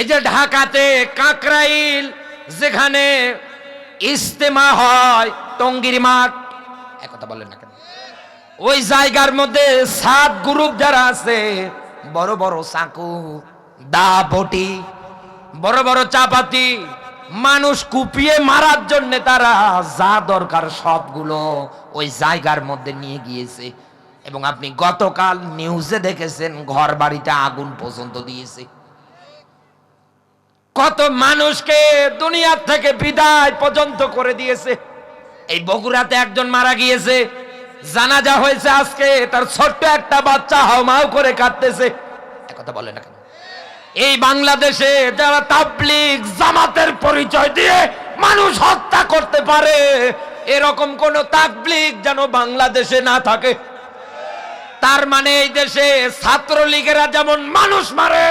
এই যে ঢাকাতে কাকরাইল, যেখানে ইস্তেমা হয়, টঙ্গির মাঠ। একথা বলেন না কেন? ওই জায়গার মধ্যে সাত গ্রুপ যারা আছে, বড় বড় চাকু, দা বটি, বড় বড় চাপাতি, মানুষ কুপিয়ে মারার জন্য তারা যা দরকার সবগুলো ওই জায়গার মধ্যে নিয়ে গিয়েছে। এবং আপনি গতকাল নিউজে দেখেছেন ঘর বাড়িতে আগুন পর্যন্ত দিয়েছে। কত মানুষকে দুনিয়ার থেকে বিদায় পর্যন্ত করে দিয়েছে। এই বগুড়াতে একজন মারা গিয়েছে। জানাজা হয়েছে আজকে, তার ছোট্ট একটা বাচ্চা হাউমাউ করে কাঁদতেছে। কথা বলে না কেন? এই বাংলাদেশে যারা তাবলিগ, জামাতের পরিচয় দিয়ে মানুষ হত্যা করতে পারে, এরকম কোন তাবলিগ যেন বাংলাদেশে না থাকে। তার মানে এই দেশে ছাত্রলীগেরা যেমন মানুষ মারে,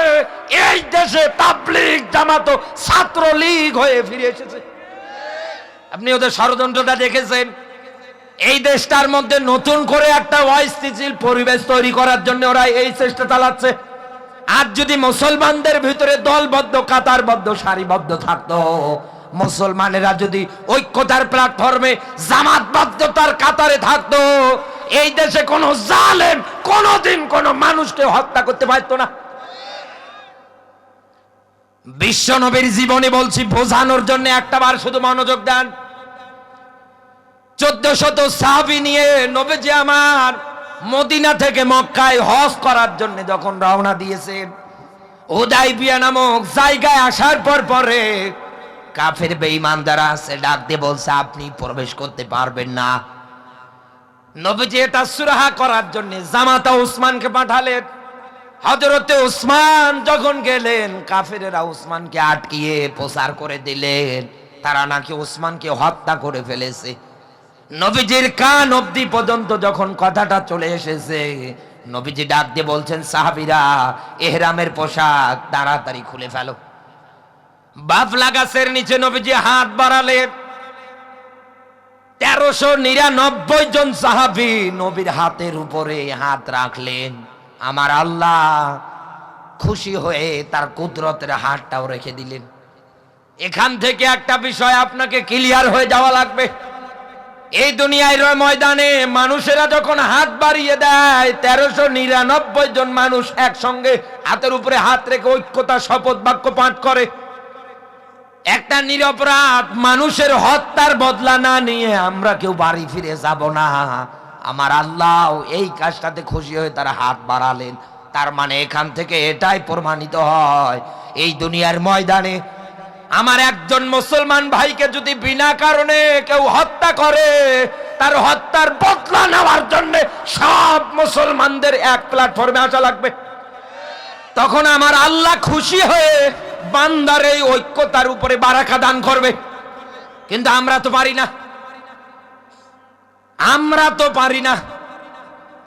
এই দেশে তাবলিগ, জামাত ছাত্রলীগ হয়ে ফিরে এসেছে। আপনি ওদের ষড়যন্ত্রটা দেখেছেন? এই দেশটার মধ্যে নতুন করে একটা অস্থিতিশীল পরিবেশ তৈরি করার জন্য ওরা এই চেষ্টা চালাচ্ছে। আর যদি মুসলমানদের ভিতরে দলবদ্ধ, কাতারবদ্ধ, সারিবদ্ধ থাকতো, মুসলমানেরা যদি ঐক্যতার প্ল্যাটফর্মে জামাতবদ্ধতার কাতারে থাকতো এই দেশে কোনো জালেম কোনোদিন কোনো মানুষকে হত্যা করতে পারতো না। বিশ্ব নবীর জীবনে বলছি, বোঝানোর জন্য একটাবার শুধু মনোযোগ দেন। চোদ্দ শত সাহাবি নিয়ে নবীজি আমার মদিনা থেকে মক্কায় হজ করার জন্য যখন রওনা দিয়েছেন, উদাইবিয়া নামক জায়গায় আসার পর পরে কাফের বেঈমান যারা আছে, ডাক দিয়ে বলছে, আপনি প্রবেশ করতে পারবেন না। নবীজি এটা সুরাহা করার জন্য জামাতা উসমানকে পাঠালেন। হজরতে উসমান যখন গেলেন, কাফেরেরা উসমানকে আটকিয়ে প্রচার করে দিলেন। তারা নাকি উসমানকে হত্যা করে ফেলেছে। নবীজির কান অবধি পর্যন্ত যখন কথাটা চলে এসেছে, নবীজি ডাক দিয়ে বলছেন, সাহাবিরা, এহরামের পোশাক তাড়াতাড়ি খুলে ফেলো। বাফলা গাছের নিচে নবীজি হাত বাড়ালেন। তেরোশো নিরানব্বই জন সাহাবি নবীর হাতের উপরে হাত রাখলেন। আমার আল্লাহ খুশি হয়ে তার কুদরতের হাতটাও রেখে দিলেন। এখান থেকে একটা বিষয় আপনাকে ক্লিয়ার হয়ে যাওয়া লাগবে। এই দুনিয়ায় ময়দানে মানুষেরা যখন হাত বাড়িয়ে দেয়, তেরোশো নিরানব্বই জন মানুষ একসঙ্গে হাতের উপরে হাত রেখে ঐক্যতা, শপথ বাক্য পাঠ করে। একটা নিরপরাধ মানুষের হত্যার বদলা না নিয়ে আমরা কেউ বাড়ি ফিরে যাব না। আমার আল্লাহ এই কাজটাতে খুশি হয়ে তারা হাত বাড়ালেন। তার মানে এখান থেকে এটাই প্রমাণিত হয়। এই দুনিয়ার ময়দানে আমার একজন মুসলমান ভাইকে যদি বিনা কারণে কেউ হত্যা করে, তার হত্যার বদলা নেওয়ার জন্য সব মুসলমানদের এক প্ল্যাটফর্মে আসা লাগবে। তখন আমার আল্লাহ খুশি হয়ে বান্দার এই ঐক্যতার উপরে বারাকা দান করবে। কিন্তু আমরা তো পারি না। আমরা তো পারি না।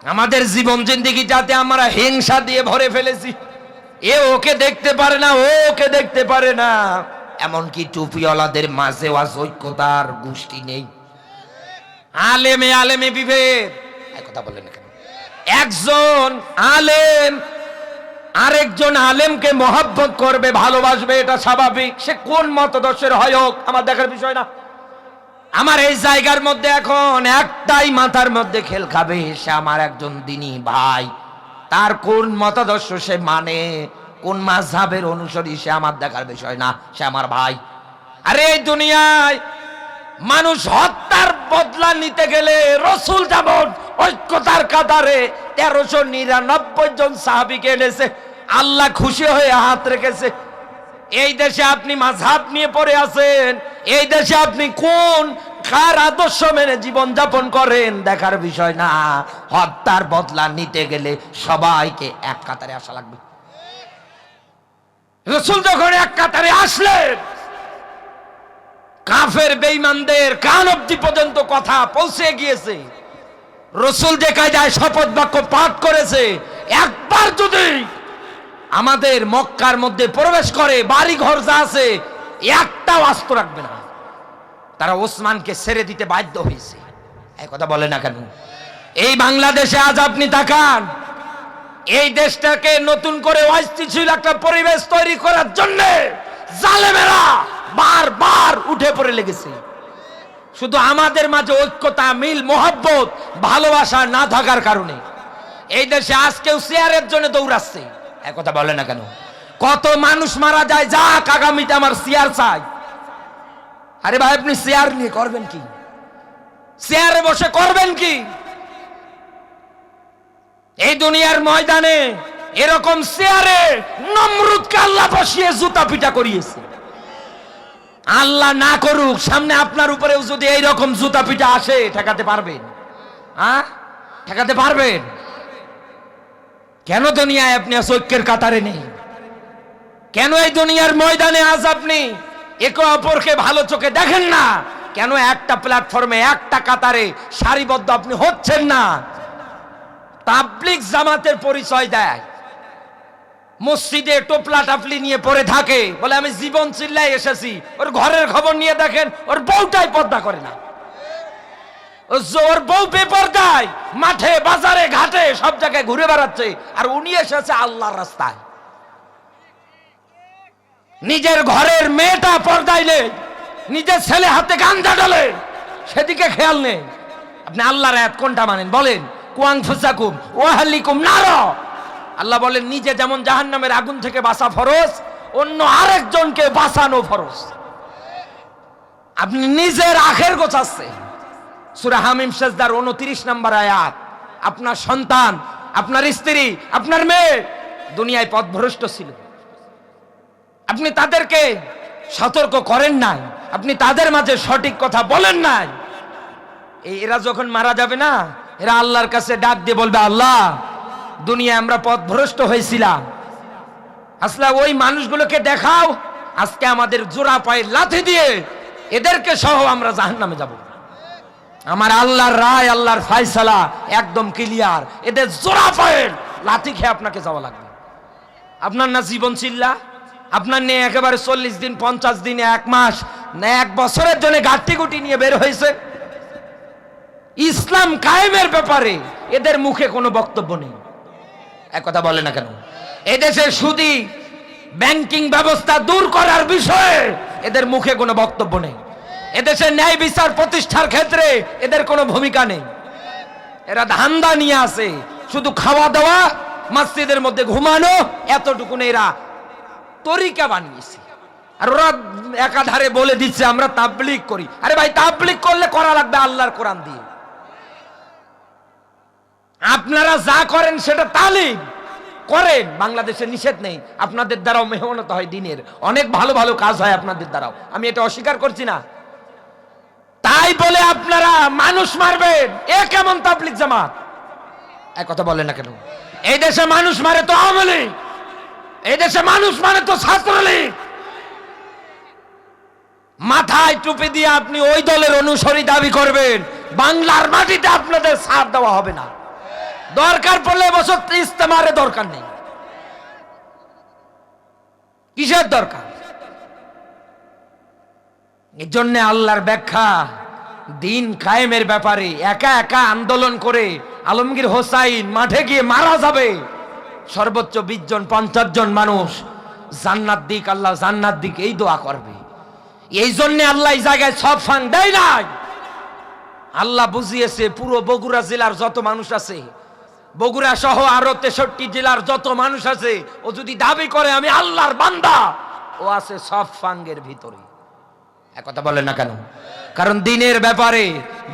আমাদের জীবন জিন্দিগি যাতে আমরা হিংসা দিয়ে ভরে ফেলেছি। এ ওকে দেখতে পারে না, ও ওকে দেখতে পারে না। এমনকি টুপিওয়ালাদের মাঝে ঐক্যতার গোষ্ঠী নেই। আলেমে আলেমে বিভেদ। কথা বলেন কেন? একজন আলেম আরেকজন আলেমকে মহাব্বত করবে, ভালোবাসবে, এটা স্বাভাবিক। সে কোন মতদর্শের হয় হোক আমার দেখার বিষয় না। আমার এই জায়গার মধ্যে এখন একটাই মাথার মধ্যে খেল খাবে, সে আমার একজন দিনী ভাই। তার কোন মতাদর্শ সে মানে? কোন মাঝহাবের অনুসরী সে আমার দেখার বিষয় না, সে আমার ভাই। আরে এই দুনিয়ায় মানুষ হত্যার বদলা নিতে গেলে রসুল যেমন ঐক্যতার কাতারে তেরোশো নিরানব্বই জন সাহাবিকে এনেছে। আল্লাহ খুশি হয়ে হাত রেখেছে। এই দেশে আপনি মাঝহাব নিয়ে পড়ে আছেন। এই দেশে আপনি কোন কার আদর্শ মেনে জীবন যাপন করেন দেখার বিষয় না। হত্যার বদলা নিতে গেলে সবাইকে এক কাতারে আসা লাগবে। রসুল যখন এক কাতারে আসলেন, কাফের বেইমানদের কান অব্দি পর্যন্ত কথা পৌঁছে গিয়েছে। রসুল যে কায়দায় শপথ বাক্য পাঠ করেছে, একবার যদি আমাদের মক্কার মধ্যে প্রবেশ করে বাড়ি ঘর যা আছে, একটাও আস্ত রাখবে না। তারা ওসমানকে ছেড়ে দিতে বাধ্য হয়েছে। এই কথা বলে না কেন? এই বাংলাদেশে আজ আপনি তাকান। এই দেশটাকে নতুন করে অস্থিতিশীল একটা পরিবেশ তৈরি করার জন্য জালেমেরা বারবার উঠে পড়ে লেগেছে। শুধু আমাদের মাঝে ঐক্যতা, মিল, মোহাব্বত, ভালোবাসা না থাকার কারণে। এই দেশে আজকেও চেয়ারের জন্য দৌড়াচ্ছে। এক কথা বলে না কেন? কত মানুষ মারা যায়, যাক আগামীতে আমার চেয়ার চাই। আরে ভাই, আপনি চেয়ার নিয়ে করবেন কি? চেয়ারে বসে করবেন কি? এই দুনিয়ার ময়দানে এরকম চেয়ারে নমরুদকে আল্লাহ বসিয়ে জুতা পিটা করিয়েছে। আল্লাহ না করুক, সামনে আপনার উপরেও যদি এই রকম জুতা পিঠা আসে, ঠেকাতে পারবেন। হ্যাঁ? ঠেকাতে পারবেন? কেন দুনিয়ায় আপনি ঐক্যের কাতারে নেই? কেন এই দুনিয়ার ময়দানে আজ আপনি একে অপরকে ভালো চোখে দেখেন না? কেন একটা প্ল্যাটফর্মে একটা কাতারে সারিবদ্ধ আপনি হচ্ছেন না? তাবলিক জামাতের পরিচয় দেয়। মসজিদে টোপলা টাপলি নিয়ে পড়ে থাকে। বলে, আমি জীবন চিল্লাই এসেছি। ওর ঘরের খবর নিয়ে দেখেন, ওর বউটাই পর্দা করে না। ওর বউ বেপর্দায়, মাঠে, বাজারে, ঘাটে, সব জায়গায় ঘুরে বেড়াচ্ছে। আর উনি এসেছে আল্লাহর রাস্তায়। নিজের ঘরের মেয়েটা পর্দায় নেই, নিজের ছেলে হাতে গান্ধা ডলে সেদিকে খেয়াল নেই। আপনি আল্লাহর কোনটা মানেন? বলেন, কুয়াং ফুসাকুম, ওয়াহালিকুম নার। আল্লাহ বলেন, নিজে যেমন জাহান্নামের আগুন থেকে বাঁচা ফরজ, অন্য আরেকজনকে বাঁচানো ফরজ। আপনি নিজের আখের গোছাচ্ছে সুরা হামিম সেজদার উনত্রিশ নম্বর আয়াত, আপনার সন্তান, আপনার স্ত্রী, আপনার মেয়ে দুনিয়ায় পথভ্রষ্ট ছিল। আপনি তাদেরকে সতর্ক করেন নাই। আপনি তাদের মাঝে সঠিক কথা বলেন নাই। এরা যখন মারা যাবে না, এরা আল্লাহর কাছে ডাক দিয়ে বলবে, আল্লাহ দুনিয়ায় আমরা পথভ্রষ্ট হয়েছিলাম। আসলে ওই মানুষগুলোকে দেখাও, আজকে আমাদের জোড়া পায়ে লাথি দিয়ে এদেরকে সহ আমরা জাহান্নামে যাব। আমার আল্লাহর রায়, আল্লাহর ফায়সালা একদম ক্লিয়ার। এদের জোড়া পায়ের লাথি খেয়ে আপনাকে যাওয়া লাগবে। আপনার না জীবন চিল্লা? আপনার নিয়ে একেবারে চল্লিশ দিন, পঞ্চাশ দিন, এক মাস, না এক বছরের জন্য গাঠি গুটি নিয়ে বের হয়েছে? ইসলাম কায়েমের ব্যাপারে এদের মুখে কোনো বক্তব্য নেই। এক কথা বলে না কেন? এদেশের সুদি ব্যাংকিং ব্যবস্থা দূর করার বিষয়ে এদের মুখে কোনো বক্তব্য নেই। এদেশের ন্যায় বিচার প্রতিষ্ঠার ক্ষেত্রে এদের কোনো ভূমিকা নেই। এরা ধান্দা নিয়ে আসে, শুধু খাওয়া দাওয়া, মসজিদের মধ্যে ঘুমানো, এতটুকু এরা। তরিকা বানিয়েছে। আর ওরা একাধারে বলে দিচ্ছে, আমরা তাবলিক করি। আরে ভাই তাবলিক করলে করা লাগবে আল্লাহর কোরআন দিয়ে। আপনারা যা করেন সেটা তালিম। করেন, বাংলাদেশে নিষেধ নেই। আপনাদের দ্বারাও মেহনত হয় দিনের। অনেক ভালো ভালো কাজ হয় আপনাদের দ্বারাও। আমি এটা অস্বীকার করছি না। তাই বলে আপনারা মানুষ মারবেন। এ কেমন তাবলিক জামাত? এক কথা বলেন না কেন? এই দেশে মানুষ মারে তো আওয়ামী লীগ। এই দেশে মানুষ মারে তো ছাত্রলীগ। মাথায় টুপি দিয়ে আপনি ওই দলের অনুসরী দাবি করবেন। বাংলার মাটিতে আপনাদের সাথ দেওয়া হবে না। দরকার পড়লে বছর ইস্তেমারে দরকার নেই। কিসের দরকার? এর জন্য আল্লাহর ব্যাখ্যা, দিন কায়েমের ব্যাপারে একা একা আন্দোলন করে আলমগীর হোসাইন মাঠে গিয়ে মারা যাবে। সর্বোচ্চ বিশ জন, পঞ্চাশ জন মানুষ জান্নাত দিক, আল্লাহ জান্নাত দিক, এই দোয়া করবে। এই জন্য আল্লাহ জায়গায় সব ফাং দেয় নাই। আল্লাহ বুঝিয়েছে, পুরো বগুড়া জেলার যত মানুষ আছে বগুড়া সহ আরও তেষট্টি জেলার যত মানুষ আছে, ও যদি দাবি করে আমি আল্লাহর বান্দা, ও আছে সব ফাঙ্গের ভিতরে। কথা বলে না কেন? কারণ দিনের ব্যাপারে,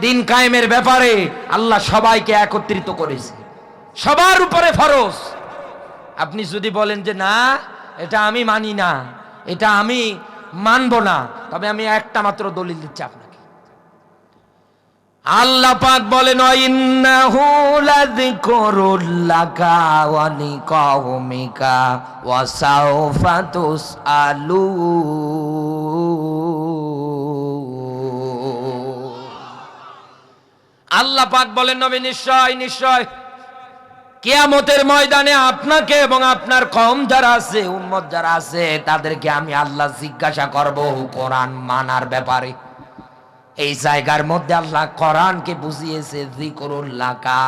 দিন কায়েমের ব্যাপারে আল্লাহ সবাইকে একত্রিত করেছে। সবার উপরে ফরজ। আপনি যদি বলেন যে, না, এটা আমি মানি না, এটা আমি মানব না, তবে আমি একটা মাত্র দলিল দিচ্ছি আপনাকে। আল্লাহ পাক বলেন ইন্নাহু লাযিকরুল লাকা ওয়া লিকাউমিকা ওয়া সাওফা তুসআলু আল্লাহ পাক বলেন, নবী, নিশ্চয় নিশ্চয়। কিয়ামতের ময়দানে আপনাকে এবং আপনার কম যারা আছে, উম্মত যারা আছে, তাদেরকে আমি আল্লাহ জিজ্ঞাসা করব, কোরআন মানার ব্যাপারে। এই জায়গার মধ্যে আল্লাহ কোরআনকে বুঝিয়েছে জিকরুল্লাহকা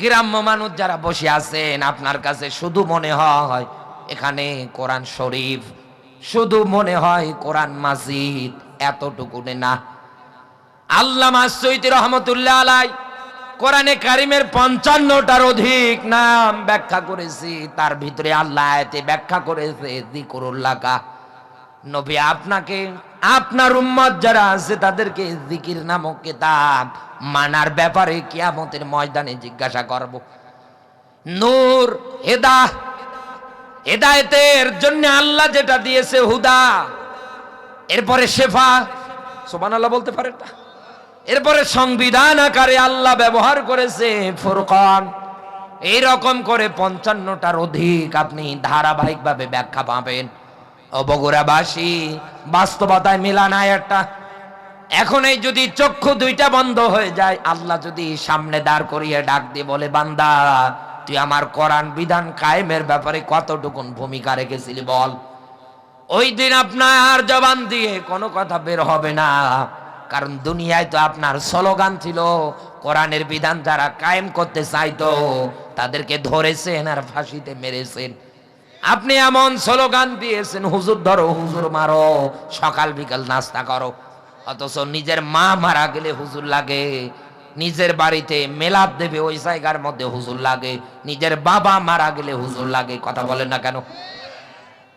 গ্রাম্য মানুষ যারা বসে আছেন, আপনার কাছে শুধু মনে হয় এখানে কোরআন শরীফ, শুধু মনে হয় কোরআন মাজিদ, এতটুকুনে না। আল্লাহ মাসুইতি রহমতুল্লাহ আলাই কোরআনে কারিমের পঞ্চান্নটার অধিক নাম ব্যাখ্যা করেছি, তার ভিতরে আল্লাহ ব্যাখ্যা করেছে দিকরুল্লাকা নবী আপনাকে আপনার উম্মত যারা আছে, তাদেরকে জিকির নামক কিতাব মানার ব্যাপারে কিয়ামতের ময়দানে জিজ্ঞাসা করব। নূর, হেদা, হেদায়েতের জন্য আল্লাহ যেটা দিয়েছে, হুদা। এরপরে শেফা সোবান আল্লাহ বলতে পারে না। এরপরে সংবিধান আকারে আল্লাহ ব্যবহার করেছে, ফুরকান। এই রকম করে পঞ্চান্নটার অধিক আপনি ধারাবাহিকভাবে ব্যাখ্যা পাবেন। অবগুড়াবাসী, বাস্তবতায় মিলানায় একটা। এখন এই যদি চক্ষু দুইটা বন্ধ হয়ে যায়, আল্লাহ যদি সামনে দাঁড় করিয়ে ডাক দিয়ে বলে, বান্দা, তুই আমার কোরআন বিধান কায়েমের ব্যাপারে কতটুকুন ভূমিকা রেখেছিলি বল? ওই দিন আপনার জবান দিয়ে কোনো কথা বের হবে না। কারণ দুনিয়ায় তো আপনার স্লোগান ছিল, কোরআনের বিধান যারা কায়েম করতে চাইতো, তাদেরকে ধরেছেন আর ফাঁসিতে মেরেছেন। আপনি এমন স্লোগান দিয়েছেন, হুজুর ধরো, হুজুর মারো, সকাল বিকাল নাস্তা করো। অথচ নিজের মা মারা গেলে হুজুর লাগে, নিজের বাড়িতে মেলাপ দেবে ওই জায়গার মধ্যে হুজুর লাগে, নিজের বাবা মারা গেলে হুজুর লাগে, কথা বলেন না কেন?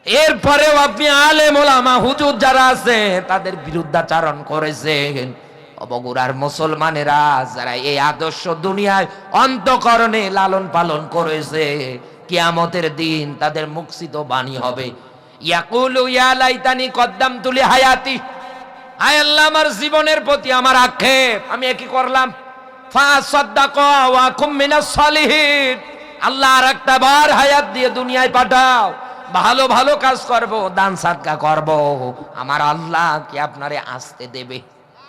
এরপরেও আপনি আলেম ওলামা, হুজুর যারা আছে, তাদের বিরুদ্ধাচারণ করেছেন। অবগুড়ার মুসলমানেরা যারা এই আদর্শ দুনিয়ায় অন্তকরণে লালন পালন করেছে কিয়ামতের দিন তাদের মুক্তিত বাণী হবে। ইয়াকুলু, ইয়া লাইতানি কদ্দাম তুলি হায়াতি আয় আল্লাহ, আমার জীবনের প্রতি আমার আক্ষেপ। আমি কি করলাম? ফা সাদ্দাকা ওয়া কুম মিনাস সালিহিন। আল্লাহ আর একটা বার হায়াত দিয়ে দুনিয়ায় পাঠাও। ভালো ভালো কাজ করব, দান সাদকা করব। আমার আল্লাহ কি আপনারে আসতে দেবে?